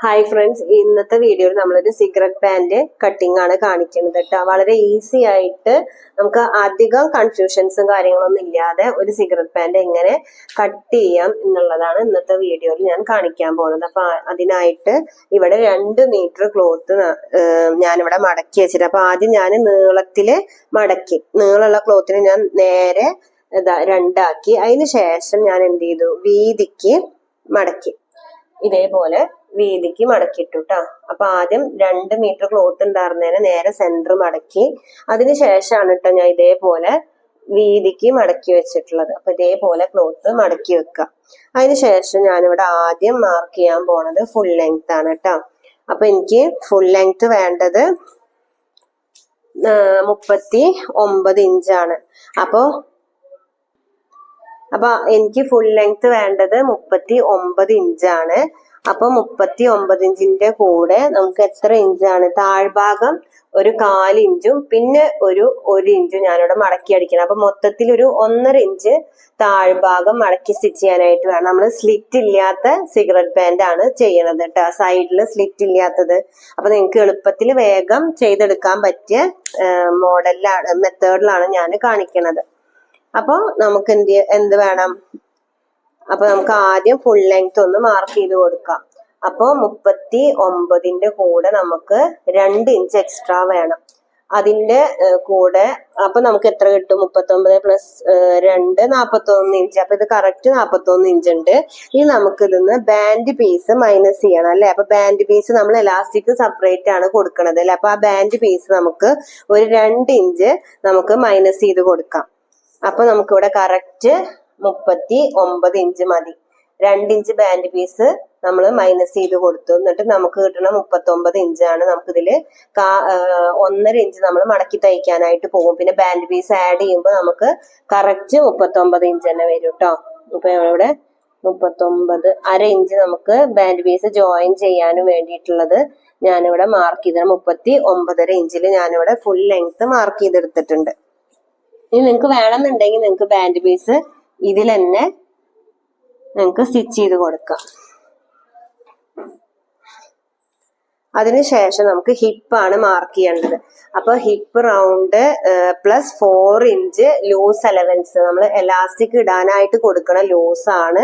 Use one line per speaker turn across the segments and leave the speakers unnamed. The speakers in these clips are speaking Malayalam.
ഹായ് ഫ്രണ്ട്സ് ഇന്നത്തെ വീഡിയോയിൽ നമ്മളൊരു സിഗരറ്റ് ബാൻഡ് കട്ടിംഗ് ആണ് കാണിക്കുന്നത് കേട്ടോ. വളരെ ഈസി ആയിട്ട് നമുക്ക് അധികം കൺഫ്യൂഷൻസും കാര്യങ്ങളൊന്നും ഇല്ലാതെ ഒരു സിഗരറ്റ് പാന്റ് എങ്ങനെ കട്ട് ചെയ്യാം എന്നുള്ളതാണ് ഇന്നത്തെ വീഡിയോയിൽ ഞാൻ കാണിക്കാൻ പോകുന്നത് അപ്പൊ അതിനായിട്ട് ഇവിടെ രണ്ട് മീറ്റർ ക്ലോത്ത് ഞാനിവിടെ മടക്കി വെച്ചിട്ട് അപ്പൊ ആദ്യം ഞാൻ നീളത്തിൽ മടക്കി. നീളമുള്ള ക്ലോത്തിന് ഞാൻ നേരെ രണ്ടാക്കി. അതിന് ശേഷം ഞാൻ എന്ത് ചെയ്തു? വീതിക്ക് മടക്കി. ഇതേപോലെ വീതിക്ക് മടക്കിയിട്ടു കേട്ടോ അപ്പൊ ആദ്യം രണ്ട് മീറ്റർ ക്ലോത്ത് ഉണ്ടായിരുന്നതിന് നേരെ സെന്റർ മടക്കി. അതിന് ശേഷമാണ് കേട്ടോ ഞാൻ ഇതേപോലെ വീതിക്ക് മടക്കി വെച്ചിട്ടുള്ളത്. അപ്പൊ ഇതേപോലെ ക്ലോത്ത് മടക്കി വെക്കുക അതിന് ശേഷം ഞാനിവിടെ ആദ്യം മാർക്ക് ചെയ്യാൻ പോണത് ഫുൾ ലെങ്ത് ആണ് കേട്ടോ അപ്പൊ എനിക്ക് ഫുൾ ലെങ്ത് വേണ്ടത് മുപ്പത്തി ഒമ്പത് ഇഞ്ചാണ് അപ്പോ അപ്പൊ എനിക്ക് ഫുൾ ലെങ്ത് വേണ്ടത് മുപ്പത്തി ഒമ്പത് ഇഞ്ചാണ് അപ്പൊ മുപ്പത്തി ഒമ്പത് ഇഞ്ചിന്റെ കൂടെ നമുക്ക് എത്ര ഇഞ്ചാണ്? താഴ്ഭാഗം ഒരു കാൽ ഇഞ്ചും പിന്നെ ഒരു ഒരു ഇഞ്ചും ഞാനിവിടെ മടക്കി അടിക്കണം. അപ്പൊ മൊത്തത്തിൽ ഒരു ഒന്നര ഇഞ്ച് താഴ്ഭാഗം മടക്കി സ്റ്റിച്ച് ചെയ്യാനായിട്ട് വേണം. നമ്മൾ സ്ലിറ്റ് ഇല്ലാത്ത സിഗരറ്റ് പാന്റ് ആണ് ചെയ്യണത് കേട്ടോ സൈഡിൽ സ്ലിറ്റ് ഇല്ലാത്തത്. അപ്പൊ നിങ്ങൾക്ക് എളുപ്പത്തിൽ വേഗം ചെയ്തെടുക്കാൻ പറ്റിയ മോഡലിലാണ് മെത്തേഡിലാണ് ഞാൻ കാണിക്കണത്. അപ്പോൾ നമുക്ക് എന്ത് എന്ത് വേണം? അപ്പൊ നമുക്ക് ആദ്യം ഫുൾ ലെങ്ത് ഒന്ന് മാർക്ക് ചെയ്ത് കൊടുക്കാം. അപ്പൊ മുപ്പത്തി ഒമ്പതിന്റെ കൂടെ നമുക്ക് രണ്ട് ഇഞ്ച് എക്സ്ട്രാ വേണം. അതിന്റെ കൂടെ അപ്പൊ നമുക്ക് എത്ര കിട്ടും? മുപ്പത്തി ഒമ്പത് പ്ലസ് രണ്ട് നാപ്പത്തി ഒന്ന് ഇഞ്ച് അപ്പൊ ഇത് കറക്റ്റ് നാപ്പത്തി ഒന്ന് ഇഞ്ച് ഉണ്ട്. ഇനി നമുക്ക് ഇതിന്ന് ബാൻഡ് പീസ് മൈനസ് ചെയ്യണം അല്ലെ? അപ്പൊ ബാൻഡ് പീസ് നമ്മൾ എലാസ്റ്റിക് സെപ്പറേറ്റ് ആണ് കൊടുക്കണത് അല്ലെ? അപ്പൊ ആ ബാൻഡ് പീസ് നമുക്ക് ഒരു രണ്ട് ഇഞ്ച് നമുക്ക് മൈനസ് ചെയ്ത് കൊടുക്കാം. അപ്പൊ നമുക്ക് ഇവിടെ കറക്റ്റ് മുപ്പത്തി ഒമ്പത് ഇഞ്ച് മതി. രണ്ട് ഇഞ്ച് ബാൻഡ് പീസ് നമ്മൾ മൈനസ് ചെയ്ത് കൊടുത്തു. എന്നിട്ട് നമുക്ക് കിട്ടുന്ന മുപ്പത്തി ഒമ്പത് ഇഞ്ചാണ് നമുക്ക് ഇതിൽ കാ- ഒന്നര ഇഞ്ച് നമ്മൾ മടക്കി തയ്ക്കാനായിട്ട് പോകും. പിന്നെ ബാൻഡ് പീസ് ആഡ് ചെയ്യുമ്പോൾ നമുക്ക് കറക്റ്റ് മുപ്പത്തി ഒമ്പത് ഇഞ്ച് തന്നെ വരും കേട്ടോ ഇപ്പൊ ഇവിടെ മുപ്പത്തൊമ്പത് അര ഇഞ്ച് നമുക്ക് ബാൻഡ് പീസ് ജോയിൻ ചെയ്യാനും വേണ്ടിയിട്ടുള്ളത് ഞാനിവിടെ മാർക്ക് ചെയ്ത മുപ്പത്തി ഒമ്പതര ഇഞ്ചിൽ ഞാനിവിടെ ഫുൾ ലെങ്ത് മാർക്ക് ചെയ്തെടുത്തിട്ടുണ്ട്. ഇനി നിങ്ങൾക്ക് വേണമെന്നുണ്ടെങ്കിൽ നിങ്ങൾക്ക് ബാൻഡ് പീസ് ഇതിൽ തന്നെ നിങ്ങൾക്ക് സ്റ്റിച്ച് ചെയ്ത് കൊടുക്കാം. അതിനുശേഷം നമുക്ക് ഹിപ്പാണ് മാർക്ക് ചെയ്യേണ്ടത്. അപ്പൊ hip round plus four inch loose allowance നമ്മൾ എലാസ്റ്റിക് ഇടാനായിട്ട് കൊടുക്കണ ലൂസ് ആണ്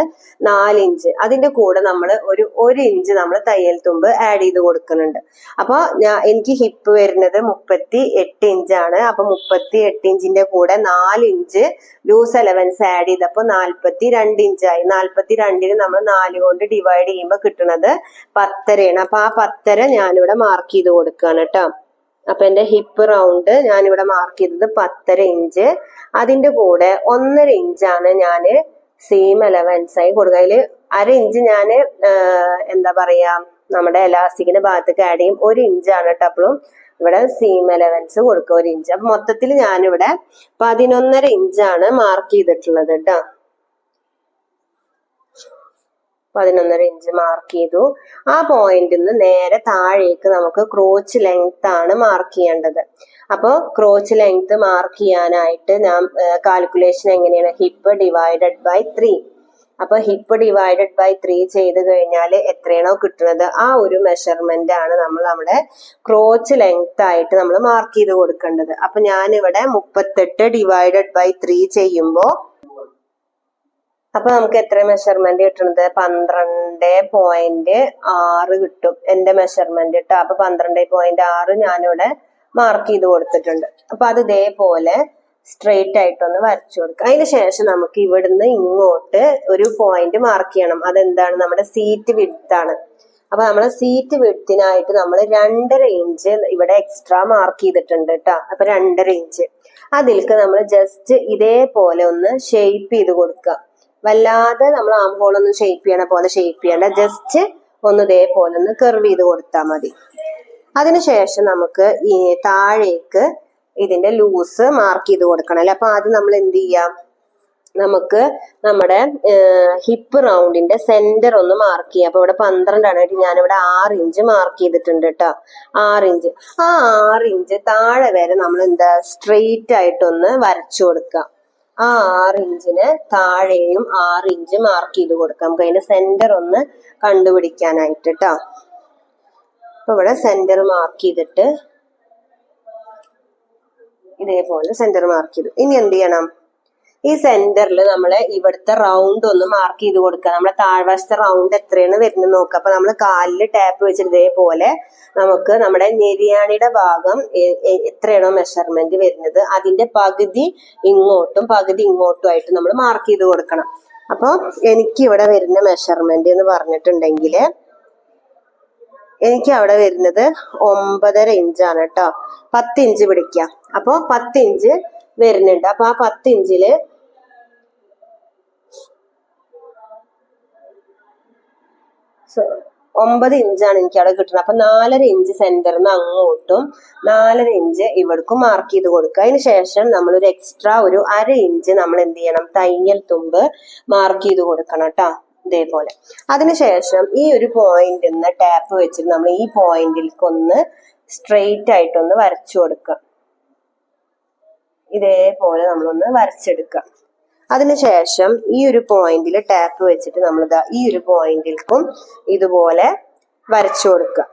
നാല് ഇഞ്ച് അതിന്റെ കൂടെ നമ്മൾ ഒരു ഒരു ഇഞ്ച് നമ്മൾ തയ്യൽ തുമ്പ് ആഡ് ചെയ്ത് കൊടുക്കുന്നുണ്ട്. അപ്പൊ ഞാൻ എനിക്ക് ഹിപ്പ് വരുന്നത് മുപ്പത്തി എട്ട് ഇഞ്ചാണ് അപ്പൊ മുപ്പത്തി എട്ട് ഇഞ്ചിന്റെ കൂടെ നാല് ഇഞ്ച് ലൂസ് അലവൻസ് ആഡ് ചെയ്തപ്പോ നാൽപ്പത്തി രണ്ട് ഇഞ്ചായി നാൽപ്പത്തി രണ്ടിന് നമ്മൾ നാല് കൊണ്ട് ഡിവൈഡ് ചെയ്യുമ്പോൾ കിട്ടുന്നത് പത്തരയാണ്. അപ്പൊ ആ പത്തര ഞാനിവിടെ മാർക്ക് ചെയ്ത് കൊടുക്കുകയാണ് കേട്ടോ അപ്പൊ എന്റെ ഹിപ്പ് റൗണ്ട് ഞാൻ ഇവിടെ മാർക്ക് ചെയ്തത് പത്തര ഇഞ്ച് അതിന്റെ കൂടെ ഒന്നര ഇഞ്ചാണ് ഞാൻ സെയിം അലവൻസ് ആയി കൊടുക്കുക. അതിൽ അര ഇഞ്ച് ഞാൻ എന്താ പറയാ നമ്മുടെ എലാസ്റ്റിക്കിന്റെ ഭാഗത്തേക്ക് ആഡ് ചെയ്യും. ഒരു ഇഞ്ചാണ് കേട്ടോ അപ്പോഴും ഇവിടെ സീം അലവൻസ് കൊടുക്കുക ഒരു ഇഞ്ച് അപ്പൊ മൊത്തത്തിൽ ഞാനിവിടെ പതിനൊന്നര ഇഞ്ചാണ് മാർക്ക് ചെയ്തിട്ടുള്ളത് കേട്ടോ പതിനൊന്നര ഇഞ്ച് മാർക്ക് ചെയ്തു. ആ പോയിന്റിൽ നിന്ന് നേരെ താഴേക്ക് നമുക്ക് ക്രോച്ച് ലെങ്ത് ആണ് മാർക്ക് ചെയ്യേണ്ടത്. അപ്പോൾ ക്രോച്ച് ലെങ്ത് മാർക്ക് ചെയ്യാനായിട്ട് ഞാൻ കാൽക്കുലേഷൻ എങ്ങനെയാണ്? ഹിപ്പ് ഡിവൈഡഡ് ബൈ ത്രീ അപ്പൊ ഹിപ്പ് ഡിവൈഡഡ് ബൈ ത്രീ ചെയ്ത് കഴിഞ്ഞാൽ എത്രയാണോ കിട്ടുന്നത്? ആ ഒരു മെഷർമെന്റ് ആണ് നമ്മൾ നമ്മുടെ ക്രോച്ച് ലെങ്ത് ആയിട്ട് നമ്മൾ മാർക്ക് ചെയ്ത് കൊടുക്കേണ്ടത്. അപ്പൊ ഞാനിവിടെ മുപ്പത്തെട്ട് ഡിവൈഡഡ് ബൈ ത്രീ ചെയ്യുമ്പോൾ അപ്പൊ നമുക്ക് എത്ര മെഷർമെന്റ് കിട്ടണത്? പന്ത്രണ്ട് പോയിന്റ് ആറ് കിട്ടും എന്റെ മെഷർമെന്റ് കേട്ടോ അപ്പൊ പന്ത്രണ്ട് പോയിന്റ് ആറ് ഞാനിവിടെ മാർക്ക് ചെയ്ത് കൊടുത്തിട്ടുണ്ട്. അപ്പൊ അത് ഇതേപോലെ സ്ട്രെയിറ്റ് ആയിട്ടൊന്ന് വരച്ചു കൊടുക്കുക അതിന് ശേഷം നമുക്ക് ഇവിടുന്ന് ഇങ്ങോട്ട് ഒരു പോയിന്റ് മാർക്ക് ചെയ്യണം. അതെന്താണ്? നമ്മുടെ സീറ്റ് വിഡ്ത്ത് ആണ്. അപ്പൊ നമ്മളെ സീറ്റ് വിഡ്ത്തിനായിട്ട് നമ്മൾ രണ്ടര ഇഞ്ച് ഇവിടെ എക്സ്ട്രാ മാർക്ക് ചെയ്തിട്ടുണ്ട് കേട്ടോ അപ്പൊ രണ്ടര ഇഞ്ച് അതിൽക്ക് നമ്മൾ ജസ്റ്റ് ഇതേപോലെ ഒന്ന് ഷെയ്പ്പ് ചെയ്ത് കൊടുക്കുക. വല്ലാതെ നമ്മൾ ആം ഹോൾ ഒന്ന് ഷേപ്പ് ചെയ്യണ പോലെ ഷേപ്പ് ചെയ്യണ്ട. ജസ്റ്റ് ഒന്ന് ഇതേപോലെ ഒന്ന് കെർവ് ചെയ്ത് കൊടുത്താൽ മതി. അതിനുശേഷം നമുക്ക് ഈ താഴേക്ക് ഇതിന്റെ ലൂസ് മാർക്ക് ചെയ്ത് കൊടുക്കണം അല്ലെ? അപ്പൊ ആദ്യം നമ്മൾ എന്ത് ചെയ്യാം? നമുക്ക് നമ്മുടെ ഹിപ്പ് റൗണ്ടിന്റെ സെന്റർ ഒന്ന് മാർക്ക് ചെയ്യാം. അപ്പൊ ഇവിടെ പന്ത്രണ്ടാണ് കേട്ടോ. ഞാനിവിടെ ആറ് ഇഞ്ച് മാർക്ക് ചെയ്തിട്ടുണ്ട് കേട്ടോ. ആറ് ഇഞ്ച് ആ ആറ് ഇഞ്ച് താഴെ വരെ നമ്മൾ എന്താ സ്ട്രെയിറ്റ് ആയിട്ടൊന്ന് വരച്ചു കൊടുക്കാം. ആ ആറ് ഇഞ്ചിന് താഴെയും ആറ് ഇഞ്ച് മാർക്ക് ചെയ്ത് കൊടുക്കാം. നമുക്ക് അതിന്റെ സെന്റർ ഒന്ന് കണ്ടുപിടിക്കാനായിട്ട് കേട്ടോ അപ്പൊ ഇവിടെ സെന്റർ മാർക്ക് ചെയ്തിട്ട് ഇതേപോലെ സെന്റർ മാർക്ക് ചെയ്തു. ഇനി എന്ത് ചെയ്യണം? ഈ സെന്ററിൽ നമ്മൾ ഇവിടുത്തെ റൗണ്ട് ഒന്ന് മാർക്ക് ചെയ്ത് കൊടുക്കുക. നമ്മളെ താഴ്വശത്തെ റൗണ്ട് എത്രയാണ് വരുന്നത് നോക്കുക. അപ്പൊ നമ്മൾ കാലിൽ ടാപ്പ് വെച്ചിട്ട് ഇതേപോലെ നമുക്ക് നമ്മുടെ നെരിയാണിയുടെ ഭാഗം എത്രയാണോ മെഷർമെന്റ് വരുന്നത് അതിന്റെ പകുതി ഇങ്ങോട്ടും പകുതി ഇങ്ങോട്ടും ആയിട്ട് നമ്മൾ മാർക്ക് ചെയ്ത് കൊടുക്കണം. അപ്പോൾ എനിക്ക് ഇവിടെ വരുന്ന മെഷർമെന്റ് എന്ന് പറഞ്ഞിട്ടുണ്ടെങ്കിൽ എനിക്ക് അവിടെ വരുന്നത് ഒമ്പതര ഇഞ്ചാണ് കേട്ടോ പത്ത് ഇഞ്ച് പിടിക്കാം അപ്പോൾ പത്ത് ഇഞ്ച് വരുന്നുണ്ട്. അപ്പൊ ആ പത്ത് ഇഞ്ചിൽ ഒമ്പത് ഇഞ്ചാണ് എനിക്ക് അവിടെ കിട്ടുന്നത്. അപ്പൊ നാലര ഇഞ്ച് സെന്ററിൽ നിന്ന് അങ്ങോട്ടും നാലര ഇഞ്ച് ഇവിടേക്കും മാർക്ക് ചെയ്ത് കൊടുക്കുക. അതിന് ശേഷം നമ്മൾ ഒരു എക്സ്ട്രാ ഒരു അര ഇഞ്ച് നമ്മൾ എന്ത് ചെയ്യണം? തയ്യൽ തുമ്പ് മാർക്ക് ചെയ്ത് കൊടുക്കണം കേട്ടോ ഇതേപോലെ. അതിനുശേഷം ഈ ഒരു പോയിന്റിൽ നിന്ന് ടാപ്പ് വെച്ചിട്ട് നമ്മൾ ഈ പോയിന്റിലേക്ക് ഒന്ന് സ്ട്രെയിറ്റ് ആയിട്ടൊന്ന് വരച്ചു കൊടുക്കുക. ഇതേപോലെ നമ്മളൊന്ന് വരച്ചെടുക്കുക. അതിനുശേഷം ഈ ഒരു പോയിന്റിൽ ടാപ്പ് വെച്ചിട്ട് നമ്മൾ ഈ ഒരു പോയിന്റിൽക്കും ഇതുപോലെ വരച്ചു കൊടുക്കുക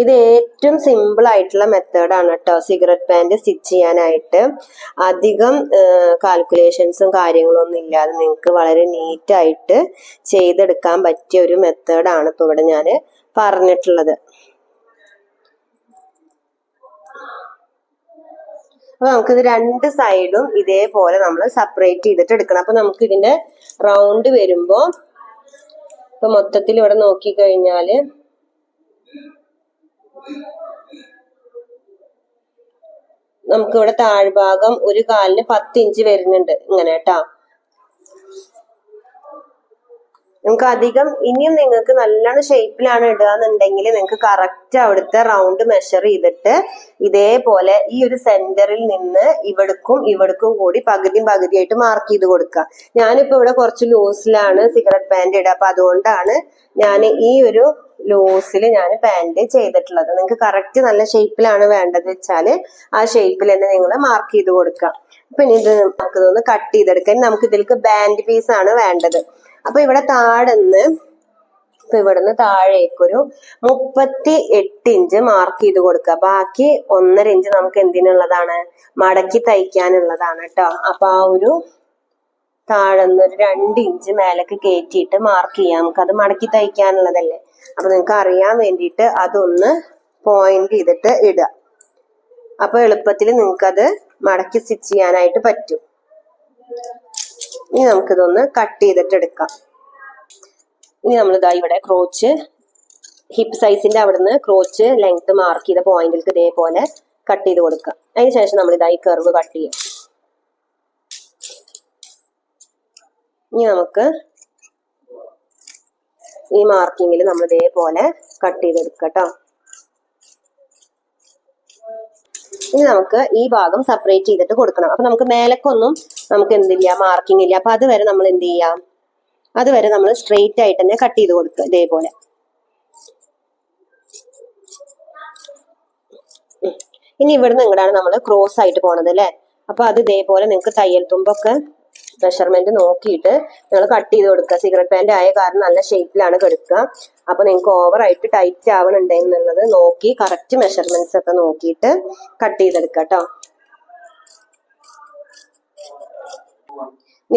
ഇത് ഏറ്റവും സിമ്പിൾ ആയിട്ടുള്ള മെത്തേഡാണ് കേട്ടോ. സിഗരറ്റ് പാന്റ് സ്റ്റിച്ച് ചെയ്യാനായിട്ട്. അധികം കാൽക്കുലേഷൻസും കാര്യങ്ങളൊന്നും ഇല്ലാതെ നിങ്ങൾക്ക് വളരെ നീറ്റായിട്ട് ചെയ്തെടുക്കാൻ പറ്റിയ ഒരു മെത്തേഡാണ് ഇപ്പോൾ ഇവിടെ ഞാൻ പറഞ്ഞിട്ടുള്ളത്. അപ്പൊ ഇത് രണ്ട് സൈഡും ഇതേപോലെ നമ്മൾ സെപ്പറേറ്റ് ചെയ്തിട്ട് എടുക്കണം. അപ്പൊ നമുക്ക് ഇതിന്റെ റൗണ്ട് വരുമ്പോ ഇപ്പൊ മൊത്തത്തിൽ ഇവിടെ നോക്കി കഴിഞ്ഞാൽ നമുക്ക് ഇവിടെ താഴ്ഭാഗം ഒരു കാലിന് പത്ത് ഇഞ്ച് വരുന്നുണ്ട്. ഇങ്ങനെ കേട്ടാ. നിങ്ങൾക്ക് അധികം ഇനിയും നിങ്ങൾക്ക് നല്ലോണം ഷേപ്പിലാണ് ഇടുക എന്നുണ്ടെങ്കിൽ നിങ്ങൾക്ക് കറക്റ്റ് അവിടുത്തെ റൗണ്ട് മെഷർ ചെയ്തിട്ട് ഇതേപോലെ ഈ ഒരു സെന്ററിൽ നിന്ന് ഇവിടക്കും ഇവിടക്കും കൂടി പകുതിയും പകുതിയായിട്ട് മാർക്ക് ചെയ്ത് കൊടുക്കുക. ഞാനിപ്പോ ഇവിടെ കുറച്ച് ലൂസിലാണ് സിഗരറ്റ് പാന്റ് ഇടുക. അപ്പൊ അതുകൊണ്ടാണ് ഞാൻ ഈ ഒരു ലൂസിൽ ഞാൻ പാന്റ് ചെയ്തിട്ടുള്ളത്. നിങ്ങൾക്ക് കറക്റ്റ് നല്ല ഷേപ്പിലാണ് വേണ്ടത് വെച്ചാൽ ആ ഷേപ്പിൽ തന്നെ നിങ്ങൾ മാർക്ക് ചെയ്ത് കൊടുക്കുക. പിന്നെ ഇത് നമുക്ക് ഇതൊന്ന് കട്ട് ചെയ്തെടുക്കാൻ നമുക്ക് ഇതിലേക്ക് ബാൻഡ് പീസ് ആണ് വേണ്ടത്. അപ്പൊ ഇവിടെ താഴെന്ന് അപ്പൊ ഇവിടുന്ന് താഴേക്കൊരു മുപ്പത്തി എട്ട് ഇഞ്ച് മാർക്ക് ചെയ്ത് കൊടുക്കുക. ബാക്കി ഒന്നര ഇഞ്ച് നമുക്ക് എന്തിനുള്ളതാണ്? മടക്കി തയ്ക്കാനുള്ളതാണ് കേട്ടോ. അപ്പൊ ആ ഒരു താഴെന്ന് ഒരു രണ്ട് ഇഞ്ച് മേലേക്ക് കയറ്റിയിട്ട് മാർക്ക് ചെയ്യാം. അത് മടക്കി തയ്ക്കാനുള്ളതല്ലേ? അപ്പൊ നിങ്ങൾക്ക് അറിയാൻ വേണ്ടിയിട്ട് അതൊന്ന് പോയിന്റ് ചെയ്തിട്ട് ഇടുക. അപ്പൊ എളുപ്പത്തിൽ നിങ്ങൾക്കത് മടക്കി സ്റ്റിച്ച് ചെയ്യാനായിട്ട് പറ്റും. ഇനി നമുക്കിതൊന്ന് കട്ട് ചെയ്തിട്ട് എടുക്കാം. ഇനി നമ്മൾ ഇതാ ഇവിടെ ക്രോച്ച് ഹിപ്പ് സൈസിന്റെ അവിടുന്ന് ക്രോച്ച് ലെങ്ത് മാർക്ക് ചെയ്ത പോയിന്റിലേക്ക് ഇതേപോലെ കട്ട് ചെയ്ത് കൊടുക്കുക അതിന് ശേഷം നമ്മൾ ഇതായി കർവ് കട്ട് ചെയ്യാം. ഇനി നമുക്ക് ഈ മാർക്കിങ്ങിൽ നമ്മൾ ഇതേപോലെ കട്ട് ചെയ്തെടുക്കട്ടോ കേട്ടോ ഇനി നമുക്ക് ഈ ഭാഗം സെപ്പറേറ്റ് ചെയ്തിട്ട് കൊടുക്കണം. അപ്പൊ നമുക്ക് മേലക്കൊന്നും നമുക്ക് എന്തില്ല മാർക്കിംഗ് ഇല്ല. അപ്പൊ അതുവരെ നമ്മൾ എന്ത് ചെയ്യാം? അതുവരെ നമ്മൾ സ്ട്രെയിറ്റ് ആയിട്ട് തന്നെ കട്ട് ചെയ്ത് കൊടുക്കുക ഇതേപോലെ. ഇനി ഇവിടുന്ന് ഇങ്ങോട്ടാണ് നമ്മൾ ക്രോസ് ആയിട്ട് പോണത് അല്ലേ? അപ്പൊ അത് ഇതേപോലെ നിങ്ങൾക്ക് തയ്യൽ തുമ്പൊക്കെ മെഷർമെന്റ് നോക്കിയിട്ട് നിങ്ങൾ കട്ട് ചെയ്ത് കൊടുക്കുക. സിഗരറ്റ് പാന്റ് ആയ കാരണം നല്ല ഷേപ്പിലാണ് കെടുക്കുക. അപ്പൊ നിങ്ങൾക്ക് ഓവറായിട്ട് ടൈറ്റ് ആവണുണ്ടെന്നുള്ളത് നോക്കി കറക്റ്റ് മെഷർമെന്റ്സ് ഒക്കെ നോക്കിയിട്ട് കട്ട് ചെയ്തെടുക്കുക കേട്ടോ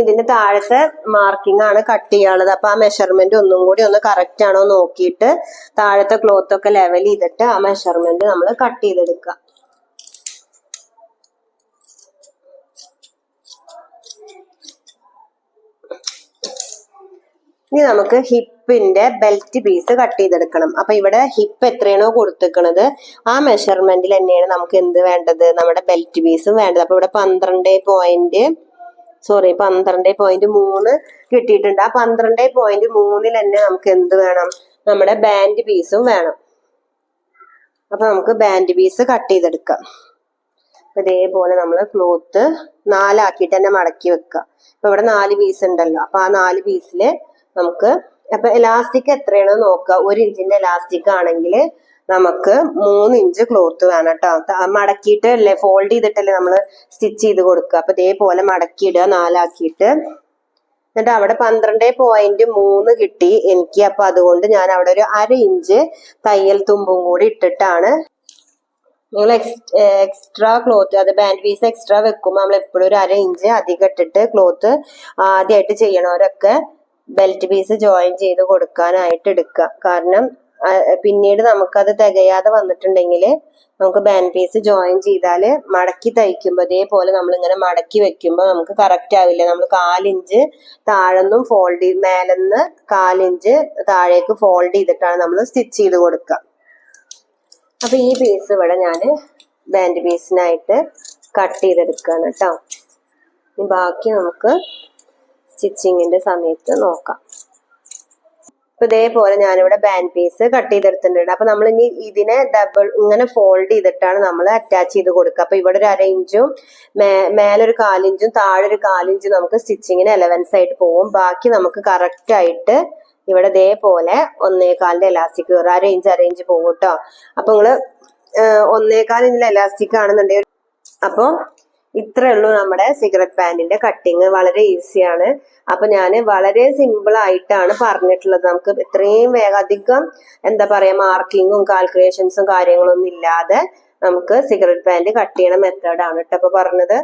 ഇതിന്റെ താഴത്തെ മാർക്കിംഗ് ആണ് കട്ട് ചെയ്യാനുള്ളത്. അപ്പൊ ആ മെഷർമെന്റ് ഒന്നും കൂടി ഒന്ന് കറക്റ്റ് ആണോ നോക്കിയിട്ട് താഴത്തെ ക്ലോത്ത് ഒക്കെ ലെവൽ ചെയ്തിട്ട് ആ മെഷർമെന്റ് നമ്മൾ കട്ട് ചെയ്തെടുക്കുക. ഇനി നമുക്ക് ഹിപ്പിന്റെ ബെൽറ്റ് പീസ് കട്ട് ചെയ്തെടുക്കണം. അപ്പൊ ഇവിടെ ഹിപ്പ് എത്രയാണോ കൊടുത്തിരിക്കണത് ആ മെഷർമെന്റിൽ തന്നെയാണ് നമുക്ക് എന്ത് വേണ്ടത്? നമ്മുടെ ബെൽറ്റ് പീസും വേണ്ടത്. അപ്പൊ ഇവിടെ പന്ത്രണ്ട് പോയിന്റ് സോറി പന്ത്രണ്ട് പോയിന്റ് മൂന്ന് കിട്ടിയിട്ടുണ്ട്. ആ പന്ത്രണ്ട് പോയിന്റ് മൂന്നിൽ തന്നെ നമുക്ക് എന്ത് വേണം? നമ്മുടെ ബാൻഡ് പീസും വേണം. അപ്പൊ നമുക്ക് ബാൻഡ് പീസ് കട്ട് ചെയ്തെടുക്കാം. ഇതേപോലെ നമ്മൾ ക്ലോത്ത് നാലാക്കിയിട്ട് തന്നെ മടക്കി വെക്കുക. ഇപ്പൊ ഇവിടെ നാല് പീസ് ഉണ്ടല്ലോ. അപ്പൊ ആ നാല് പീസിൽ നമുക്ക് അപ്പൊ എലാസ്റ്റിക് എത്രയാണോ നോക്കുക. ഒരു ഇഞ്ചിന്റെ എലാസ്റ്റിക് ആണെങ്കിൽ നമുക്ക് മൂന്ന് ഇഞ്ച് ക്ലോത്ത് വേണം കേട്ടോ മടക്കിയിട്ട് അല്ലേ ഫോൾഡ് ചെയ്തിട്ടല്ലേ നമ്മൾ സ്റ്റിച്ച് ചെയ്ത് കൊടുക്കുക. അപ്പൊ ഇതേപോലെ മടക്കിയിടുക നാലാക്കിയിട്ട്. എന്നിട്ട് അവിടെ പന്ത്രണ്ട് പോയിന്റ് മൂന്ന് കിട്ടി എനിക്ക്. അപ്പൊ അതുകൊണ്ട് ഞാൻ അവിടെ ഒരു അര ഇഞ്ച് തയ്യൽ തുമ്പും കൂടി ഇട്ടിട്ടാണ് നിങ്ങൾ എക്സ്ട്രാ ക്ലോത്ത് അത് ബാൻഡ് പീസ് എക്സ്ട്രാ വെക്കുമ്പോൾ നമ്മൾ എപ്പോഴും ഒരു അര ഇഞ്ച് അധികം ഇട്ടിട്ട് ക്ലോത്ത് ആദ്യമായിട്ട് ചെയ്യണവരൊക്കെ ബെൽറ്റ് പീസ് ജോയിൻ ചെയ്ത് കൊടുക്കാനായിട്ട് എടുക്കുക. കാരണം പിന്നീട് നമുക്കത് തികയാതെ വന്നിട്ടുണ്ടെങ്കിൽ നമുക്ക് ബാൻഡ് പീസ് ജോയിൻ ചെയ്താൽ മടക്കി തയ്ക്കുമ്പോൾ ഇതേപോലെ നമ്മൾ ഇങ്ങനെ മടക്കി വെക്കുമ്പോൾ നമുക്ക് കറക്റ്റ് ആവില്ല. നമ്മൾ കാലിഞ്ച് താഴെന്നും ഫോൾഡ് മേലെന്ന് കാലിഞ്ച് താഴേക്ക് ഫോൾഡ് ചെയ്തിട്ടാണ് നമ്മൾ സ്റ്റിച്ച് ചെയ്ത് കൊടുക്കുക അപ്പൊ ഈ പീസ് ഇവിടെ ഞാൻ ബാൻഡ് പീസിനായിട്ട് കട്ട് ചെയ്തെടുക്കുകയാണ് കേട്ടോ ബാക്കി നമുക്ക് സ്റ്റിച്ചിങ്ങിന്റെ സമയത്ത് നോക്കാം. ഇപ്പൊ ഇതേപോലെ ഞാനിവിടെ ബാൻഡ് പീസ് കട്ട് ചെയ്തെടുത്തിട്ടുണ്ട്. അപ്പൊ നമ്മൾ ഇനി ഇതിനെ ഡബിൾ ഇങ്ങനെ ഫോൾഡ് ചെയ്തിട്ടാണ് നമ്മൾ അറ്റാച്ച് ചെയ്ത് കൊടുക്കുക. അപ്പൊ ഇവിടെ ഒരു അര ഇഞ്ചും മേലൊരു കാലിഞ്ചും താഴെ ഒരു കാലിഞ്ചും നമുക്ക് സ്റ്റിച്ചിങ്ങിന് എലവൻസ് ആയിട്ട് പോകും ബാക്കി നമുക്ക് കറക്റ്റ് ആയിട്ട് ഇവിടെ ഇതേപോലെ ഒന്നേകാലിന്റെ എലാസ്റ്റിക് കയറും. അര ഇഞ്ച് ഇഞ്ച് പോകും കേട്ടോ. അപ്പൊ നിങ്ങൾ ഒന്നേകാൽ ഇഞ്ചിലെ എലാസ്റ്റിക് ആണെന്നുണ്ടെങ്കിൽ അപ്പൊ ഇത്രേ ഉള്ളൂ നമ്മുടെ സിഗരറ്റ് പാൻറിന്റെ കട്ടിങ് വളരെ ഈസിയാണ് അപ്പൊ ഞാൻ വളരെ സിമ്പിൾ ആയിട്ടാണ് പറഞ്ഞിട്ടുള്ളത്. നമുക്ക് ഇത്രയും വേഗം അധികം എന്താ പറയാ മാർക്കിങ്ങും കാൽക്കുലേഷൻസും കാര്യങ്ങളൊന്നും ഇല്ലാതെ നമുക്ക് സിഗരറ്റ് പാന്റ് കട്ട് ചെയ്യണ മെത്തേഡാണ് കേട്ടോ അപ്പൊ പറഞ്ഞത്.